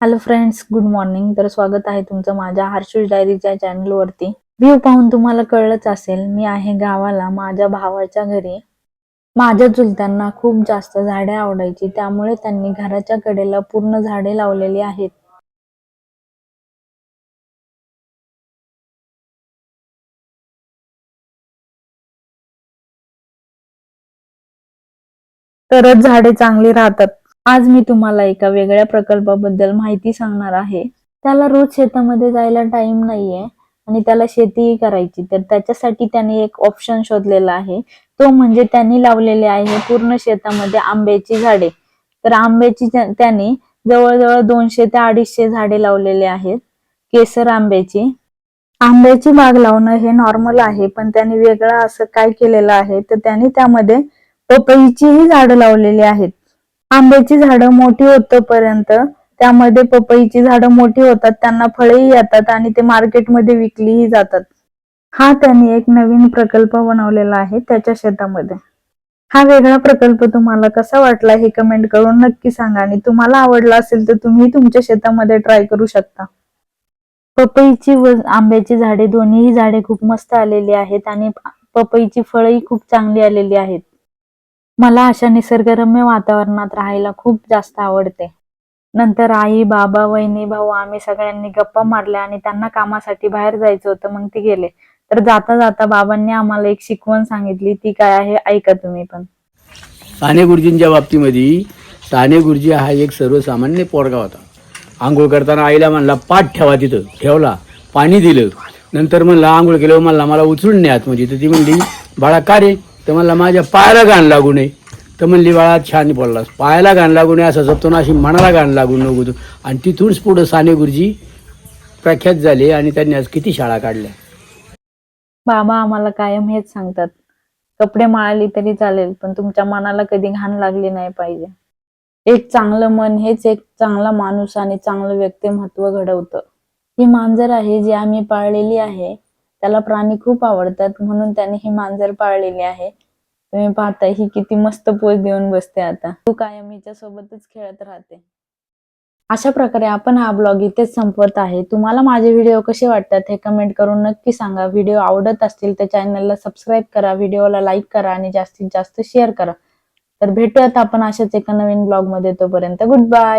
Hello friends good morning तर स्वागत आहे तुमचं माझ्या हर्षुष डायरीच्या चॅनलवरती व्ह्यू पाहून तुम्हाला कळलंच असेल मी आहे गावाला माझ्या भावाच्या घरी. माझ्या चुलत्यांना खूप जास्त झाडे आवडायची त्यामुळे त्यांनी घराच्या कडेला पूर्ण झाडे लावलेली आहेत. तरच झाडे चांगली राहतात. आज मी तुम्हाला एका वेगळ्या प्रकल्पाबद्दल माहिती सांगणार आहे. त्याला रोज शेतामध्ये जायला टाइम नाहीये आणि त्याला शेतीही करायची तर त्याच्यासाठी त्याने एक ऑप्शन शोधलेला आहे. तो म्हणजे त्यांनी लावलेले आहे पूर्ण शेतामध्ये आंब्याची झाडे. तर आंब्याची त्याने जवळजवळ दोनशे ते अडीचशे झाडे लावलेले आहेत. केसर आंब्याची. आंब्याची बाग लावणं हे नॉर्मल आहे पण त्याने वेगळं असं काय केलेलं आहे तर त्याने त्यामध्ये पपईचीही झाडं लावलेली आहेत. आंब्याची झाडं मोठी होतपर्यंत त्यामध्ये पपईची झाडं मोठी होतात त्यांना फळेही येतात आणि ते मार्केटमध्ये विकलीही जातात. हा त्यांनी एक नवीन प्रकल्प बनवलेला आहे त्याच्या शेतामध्ये. हा वेगळा प्रकल्प तुम्हाला कसा वाटला हे कमेंट करून नक्की सांगा आणि तुम्हाला आवडला असेल तर तुम्ही तुमच्या शेतामध्ये ट्राय करू शकता. पपईची व आंब्याची झाडे दोन्हीही झाडे खूप मस्त आलेली आहेत आणि पपईची फळही खूप चांगली आलेली आहेत. मला अशा निसर्गरम्य वातावरणात राहायला खूप जास्त आवडते. नंतर आई बाबा वहिनी भाऊ आम्ही सगळ्यांनी गप्पा मारल्या आणि त्यांना कामासाठी बाहेर जायचं होतं मग ते गेले. तर जाता जाता बाबांनी आम्हाला एक शिकवण सांगितली ती काय आहे ऐका तुम्ही पण. साने गुरुजींच्या बाबतीमध्ये साने गुरुजी हा एक सर्वसामान्य पोरगा होता. आंघोळ करताना आईला म्हणला पाठ ठेवा तिथं. ठेवला पाणी दिलं. नंतर म्हणला आंघोळ केलं म्हणला मला उचलून न्यात म्हणजे तर ती म्हणली बाळा का रे? तर म्हणला माझ्या पायाला घाण लागू नये. तर म्हणली बाळा छान बोललास. पायाला घाण लागू नये असं जपतो ना अशी मनाला घाण लागू नको तू. आणि तिथूनच पुढं साने गुरुजी प्रख्यात झाले आणि त्यांनी आज किती शाळा काढल्या. बाबा आम्हाला कायम हेच सांगतात. कपडे माळली तरी चालेल पण तुमच्या मनाला कधी घाण लागली नाही पाहिजे. एक चांगलं मन हेच एक चांगला माणूस आणि चांगलं व्यक्तिमत्व घडवतं. ही मांजर आहे जी आम्ही पाळलेली आहे. त्याला प्राणी खूप आवडतात म्हणून त्याने ही मांजर पाळलेली आहे. तुम्ही पाहताय ही किती मस्त पोज देऊन बसते आता. तू कायम हिच्या सोबतच खेळत राहते. अशा प्रकारे आपण हा ब्लॉग इथेच संपवत आहे. तुम्हाला माझे व्हिडिओ कसे वाटतात हे कमेंट करून नक्की सांगा. व्हिडिओ आवडत असतील तर चॅनलला सबस्क्राईब करा. व्हिडिओला लाईक करा आणि जास्तीत जास्त शेअर करा. तर भेटूयात आपण अशाच एका नवीन ब्लॉगमध्ये तोपर्यंत. Good bye